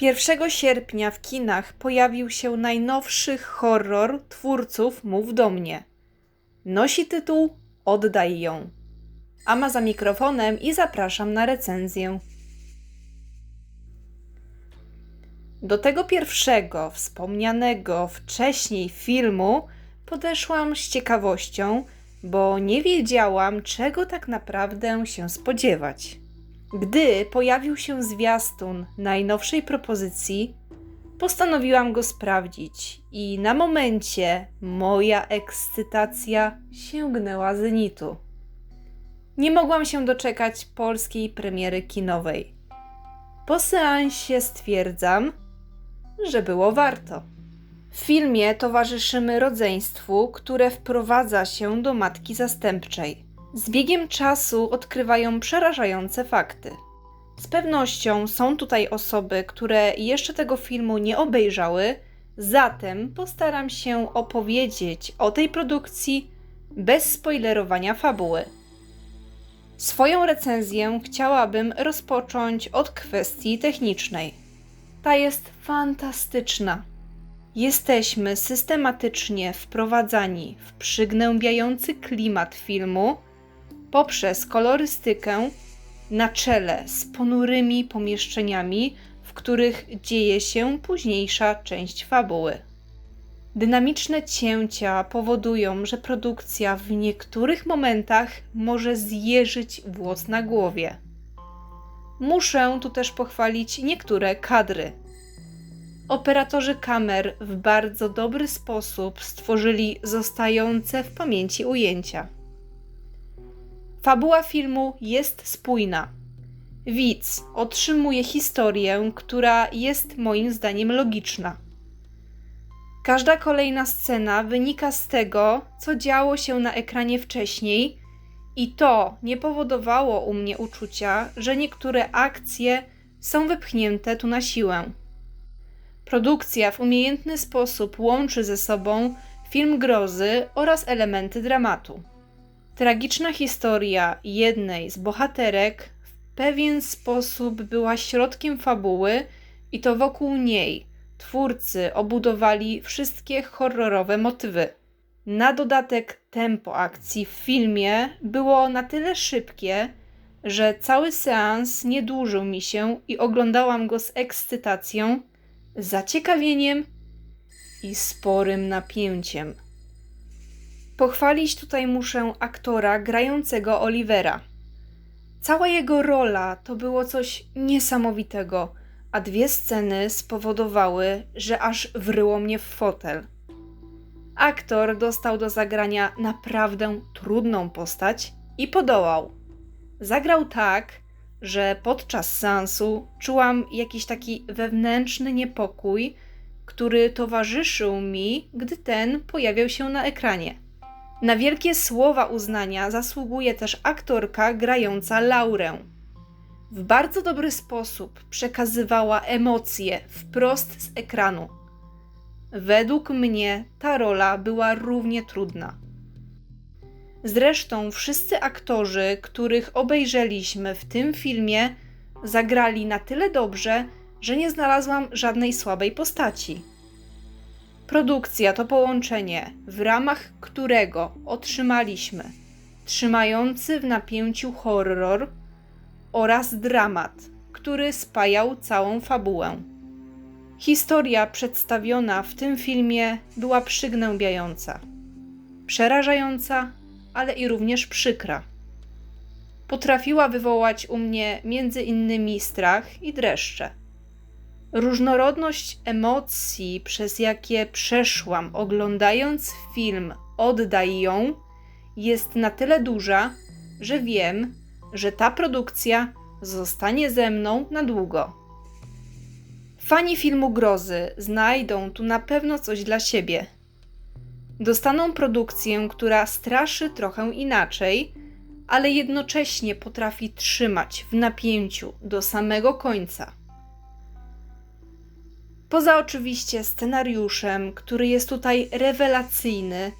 1 sierpnia w kinach pojawił się najnowszy horror twórców Mów do mnie. Nosi tytuł Oddaj ją. Ama za mikrofonem i zapraszam na recenzję. Do tego pierwszego, wspomnianego wcześniej filmu podeszłam z ciekawością, bo nie wiedziałam, czego tak naprawdę się spodziewać. Gdy pojawił się zwiastun najnowszej propozycji, postanowiłam go sprawdzić i na momencie moja ekscytacja sięgnęła zenitu. Nie mogłam się doczekać polskiej premiery kinowej. Po seansie stwierdzam, że było warto. W filmie towarzyszymy rodzeństwu, które wprowadza się do matki zastępczej. Z biegiem czasu odkrywają przerażające fakty. Z pewnością są tutaj osoby, które jeszcze tego filmu nie obejrzały, zatem postaram się opowiedzieć o tej produkcji bez spoilerowania fabuły. Swoją recenzję chciałabym rozpocząć od kwestii technicznej. Ta jest fantastyczna. Jesteśmy systematycznie wprowadzani w przygnębiający klimat filmu poprzez kolorystykę na czele z ponurymi pomieszczeniami, w których dzieje się późniejsza część fabuły. Dynamiczne cięcia powodują, że produkcja w niektórych momentach może zjeżyć włos na głowie. Muszę tu też pochwalić niektóre kadry. Operatorzy kamer w bardzo dobry sposób stworzyli zostające w pamięci ujęcia. Fabuła filmu jest spójna. Widz otrzymuje historię, która jest moim zdaniem logiczna. Każda kolejna scena wynika z tego, co działo się na ekranie wcześniej, i to nie powodowało u mnie uczucia, że niektóre akcje są wypchnięte tu na siłę. Produkcja w umiejętny sposób łączy ze sobą film grozy oraz elementy dramatu. Tragiczna historia jednej z bohaterek w pewien sposób była środkiem fabuły i to wokół niej twórcy obudowali wszystkie horrorowe motywy. Na dodatek tempo akcji w filmie było na tyle szybkie, że cały seans nie dłużył mi się i oglądałam go z ekscytacją, zaciekawieniem i sporym napięciem. Pochwalić tutaj muszę aktora grającego Olivera. Cała jego rola to było coś niesamowitego, a dwie sceny spowodowały, że aż wryło mnie w fotel. Aktor dostał do zagrania naprawdę trudną postać i podołał. Zagrał tak, że podczas seansu czułam jakiś taki wewnętrzny niepokój, który towarzyszył mi, gdy ten pojawiał się na ekranie. Na wielkie słowa uznania zasługuje też aktorka grająca Laurę. W bardzo dobry sposób przekazywała emocje wprost z ekranu. Według mnie ta rola była równie trudna. Zresztą wszyscy aktorzy, których obejrzeliśmy w tym filmie, zagrali na tyle dobrze, że nie znalazłam żadnej słabej postaci. Produkcja to połączenie, w ramach którego otrzymaliśmy trzymający w napięciu horror oraz dramat, który spajał całą fabułę. Historia przedstawiona w tym filmie była przygnębiająca, przerażająca, ale i również przykra. Potrafiła wywołać u mnie między innymi strach i dreszcze. Różnorodność emocji, przez jakie przeszłam oglądając film Oddaj ją, jest na tyle duża, że wiem, że ta produkcja zostanie ze mną na długo. Fani filmu grozy znajdą tu na pewno coś dla siebie. Dostaną produkcję, która straszy trochę inaczej, ale jednocześnie potrafi trzymać w napięciu do samego końca. Poza oczywiście scenariuszem, który jest tutaj rewelacyjny,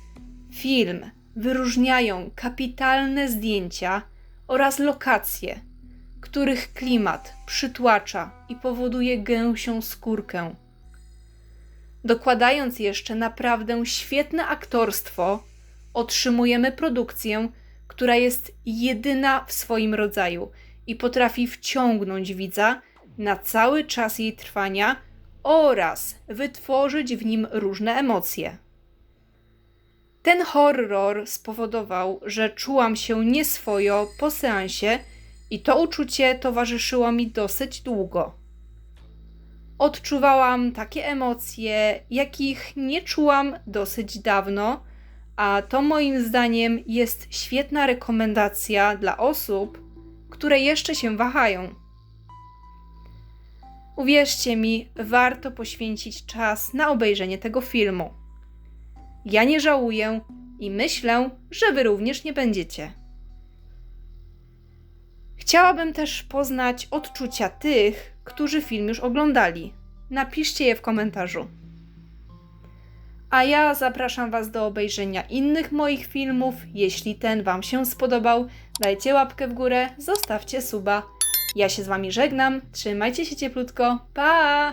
film wyróżniają kapitalne zdjęcia oraz lokacje, których klimat przytłacza i powoduje gęsią skórkę. Dokładając jeszcze naprawdę świetne aktorstwo, otrzymujemy produkcję, która jest jedyna w swoim rodzaju i potrafi wciągnąć widza na cały czas jej trwania oraz wytworzyć w nim różne emocje. Ten horror spowodował, że czułam się nieswojo po seansie i to uczucie towarzyszyło mi dosyć długo. Odczuwałam takie emocje, jakich nie czułam dosyć dawno, a to moim zdaniem jest świetna rekomendacja dla osób, które jeszcze się wahają. Uwierzcie mi, warto poświęcić czas na obejrzenie tego filmu. Ja nie żałuję i myślę, że wy również nie będziecie. Chciałabym też poznać odczucia tych, którzy film już oglądali. Napiszcie je w komentarzu. A ja zapraszam Was do obejrzenia innych moich filmów. Jeśli ten Wam się spodobał, dajcie łapkę w górę, zostawcie suba. Ja się z Wami żegnam, trzymajcie się cieplutko, pa!